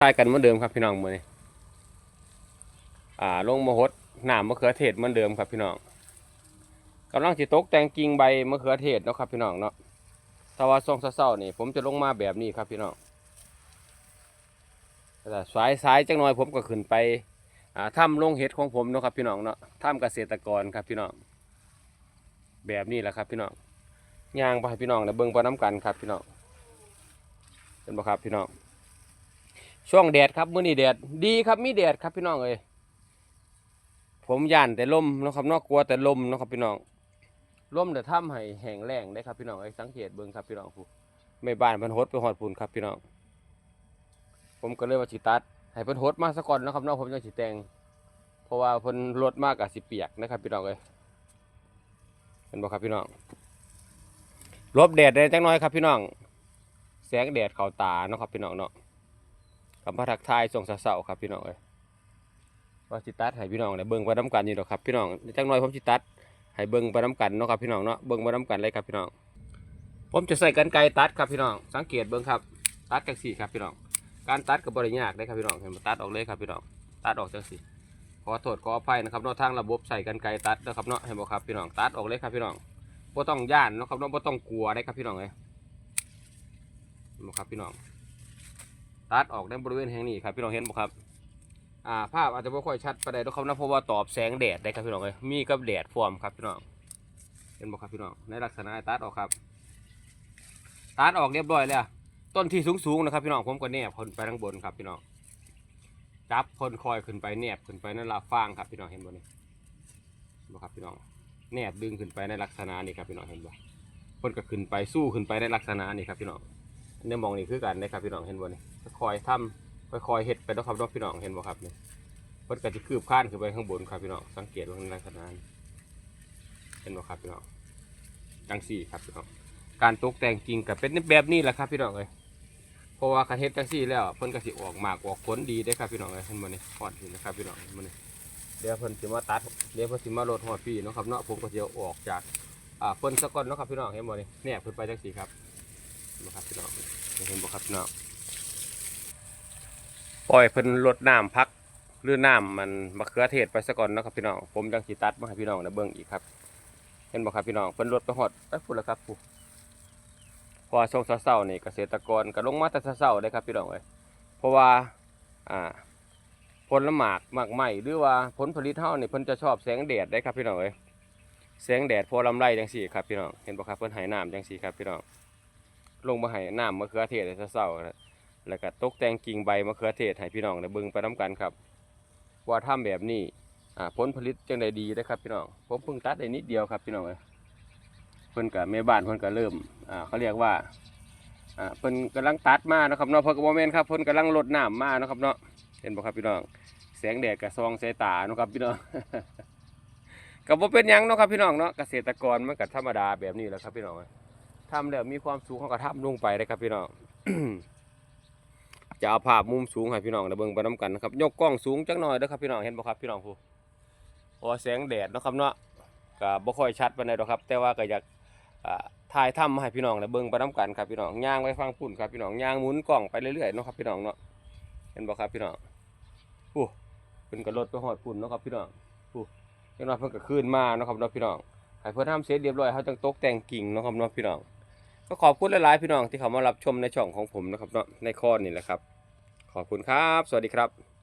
ใายกันเหมือนเดิมครับพี่น้องมือนี้อ่าลงมาหดน้ำมะเขือเทศเหมือนเดิมครับพี่น้องกำลังสิตกแต่งกิ่งใบมะเขือเทศเนาะครับพี่น้องเนาะถ้าว่าช่วงเช้าๆนี่ ผมจะลงมาแบบนี้ครับพี่น้องแต่สายสายจังหน่อยผมก็ขึ้นไปอ่าถ้ำลงเห็ดของผมเนาะครับพี่น้องเนาะถ้ำเกษตรกรครับพี่น้องแบบนี้แหละครับพี่น้องย่างไปพี่น้องแล้วเบิ่งไปน้ำกันครับพี่น้องเป็นบ่ครับพี่น้อง ช่วงแดดครับมื้อนี้แดดดีครับมีแดดครับพี่น้องเอ้ยผมย่านแต่ลมนะครับนอกกลัวแต่ลมนะครับพี่น้องลมแต่ทำให้แห้งแล้งได้ครับพี่น้องไอ้สังเกตเบิ่งครับพี่น้องผู้ไม่บ้านเพิ่นหดไปหอดปุ่นครับพี่น้องผมก็เลยว่าสิตัดให้เพิ่นหดมาซะก่อนนะครับเนาะผมจังสิแตงเพราะว่าเพิ่นรดมากกับสิเปียกนะครับพี่น้องเอ้ยเห็นบ่ครับพี่น้องลบแดดได้จังน้อยครับพี่น้อง แสงแดดเข้าตาเนาะครับพี่น้องเนาะ กับพระทักทายส่งเสาๆครับพี่น้องเอ้ยว่าสิตัดให้พี่น้องได้เบิ่งไปน้ำกันอยู่ดอกครับพี่น้องจังน้อยผมสิตัดให้เบิ่งไปน้ำกันเนาะครับพี่น้องเนาะเบิ่งไปน้ำกันเลยครับพี่น้อง ผมจะใส่กันไกตัดครับพี่น้อง สังเกตเบิ่งครับ ตัดจังสี่ครับพี่น้อง การตัดกับบริยากได้ครับพี่น้องเห็นบ่ตัดออกเลยครับพี่น้อง ตัดออกจังสี่ขอโทษขออภัยนะครับเนาะทางระบบใส่กันไกตัดนะครับเนาะเห็นบ่ครับพี่น้องตัดออกเลยครับพี่น้องบ่ต้องย่านเนาะครับเนาะบ่ต้องกลัวได้ครับพี่น้องเอ้ยเห็นบ่ครับพี่น้อง ตัดออกในบริเวณแห่งนี้ครับพี่น้องเห็นบ่ครับอ่าภาพอาจจะไม่ค่อยชัดประเดี๋ยวครับนะเพราะว่าตอบแสงแดดได้ครับพี่น้องเลยมีกับแดดฟอร์มครับพี่น้องเห็นบ่ครับพี่น้องในลักษณะตัดออกครับตัดออกเรียบร้อยแล้วต้นที่สูงๆนะครับพี่น้องผมก็แนบคนไปข้างบนครับพี่น้องจับคนคอยขึ้นไปแนบขึ้นไปนั่นลาฟางครับพี่น้องเห็นบ่นี่เห็นบ่ครับพี่น้องแนบดึงขึ้นไปในลักษณะนี้ครับพี่น้องเห็นบ่คนก็ขึ้นไปสู้ขึ้นไปในลักษณะนี้ครับพี่น้อง เนี่ยมองนี่คือกันนะครับพี่น้องเห็นบ่นี่คอยๆทำค่อยๆเฮ็ดไปแล้วครับเน้องพี่น้องเห็นบ่ครับนี่เพิ่นก็จะคืบคลานขึ้นไปข้างบนครับพี่น้องสังเกตว่าในลักษณะเห็นบ่ครับพี่น้องจังสี่ครับพี่น้องการตกแต่งกิ่งก็เป็นแบบนี้แหละครับพี่น้องเอ้ยเพราะว่าคันเฮ็ดจังสี่แล้วเพิ่นก็สิออกหมากออกผลดีได้ครับพี่น้องเอ้ยเห็นบ่นี่ฮอดนี่นะครับพี่น้องเห็นบ่นี่เดี๋ยวเพิ่นสิมาตัดเดี๋ยวเพิ่นสิมาโรดฮอดปีนะครับเนาะผมก็สิเอออกจากอ่าเพิ่นซะก่อนเนาะครับพี่น้องเห็นบ่นี่แนบขึ้นไปจังสี่ครับเห็น บ่ครับพี่น้องเห็นบ่ครับพี่น้องปล่อยเพิ่นลดน้ำพักหรือน้ำมันมะเขือเทศไปซะก่อนนะครับพี่น้องผมจังสิตัดมาให้พี่น้องได้เบิ่งอีกครับ เห็นบ่ครับพี่น้องเพิ่นลดไปฮอดไปพุ่นแล้วครับผู้เพราะว่าช่วงเช้าๆนี่เกษตรกรก็ลงมาแต่เช้าๆได้ครับพี่น้องเอ้ยเพราะว่าอ่าผลหมากหมากไหม้หรือว่าผลผลิตเฮานี่เพิ่นจะชอบแสงแดดได้ครับพี่น้องเอ้ยแสงแดดพอลำไรจังซี่ครับพี่น้องเห็นบ่ครับเพิ่นให้น้ำจังซี่ครับพี่น้อง ลงมาให้น้ำมะเขือเทศให้เศร้าๆแล้วก็ตกแต่งกิ่งใบมะเขือเทศให้พี่น้องได้เบิ่งไปน้กันครับ ว่าทำแบบนี้อ่าผลผลิตจังได้ดีนะครับพี่น้องผมเพิ่งตัดได้นิดเดียวครับพี่น้องเอ้ยเพิ่นกับแม่บ้านเพิ่นก็เริ่มอ่าเขาเรียกว่าอ่าเพิ่นกำลังตัดมานะครับเนาะเพิ่นก็บ่แม่นครับเพิ่นกำลังรดน้ำมานะครับเนาะเห็นบ่ครับพี่น้องแสงแดดก็ส่องใส่ตานะครับพี่น้องก็บ่เป็นยังเนาะครับพี่น้องเนาะเกษตรกรมันก็ธรรมดาแบบนี้แหละครับพี่น้องอ ทำแล้วมีความสูงเขาก็ทำลงไปเลยครับพี่น้อง จะเอาภาพมุมสูงให้พี่น้องได้เบิ่งไปน้กันนะครับ ยกกล้องสูงจังหน่อยเด้อครับพี่น้องเห็นบ่ครับพี่น้องผู้พราะว่าแสงแดดนะครับเนาะก็บ่ค่อยชัดปานใดดอกครับ แต่ว่าก็อยากถ่ายทำให้พี่น้องได้เบิ่งไปน้กันครับพี่น้องย่างไปฟังปุ่นครับพี่น้องย่างหมุนกล้องไปเรื่อยๆนะครับพี่น้องเนาะเห็นบ่ครับพี่น้องผู้เพิ่นก็ลดดไปฮอดปุ่นนะครับพี่น้องผู้จังหวะเพิ่นก็ขึ้นมาเนาะครับเนาะพี่น้องให้เพิ่อนทำเสร็จเรียบร้อยเขาจังตกแต่งกิ่งนะครับเนาะพี่น้อง ก็ขอบคุณหลายๆพี่น้องที่เขามารับชมในช่องของผมนะครับเนาะในข้อนี้แหละครับ ขอบคุณครับ สวัสดีครับ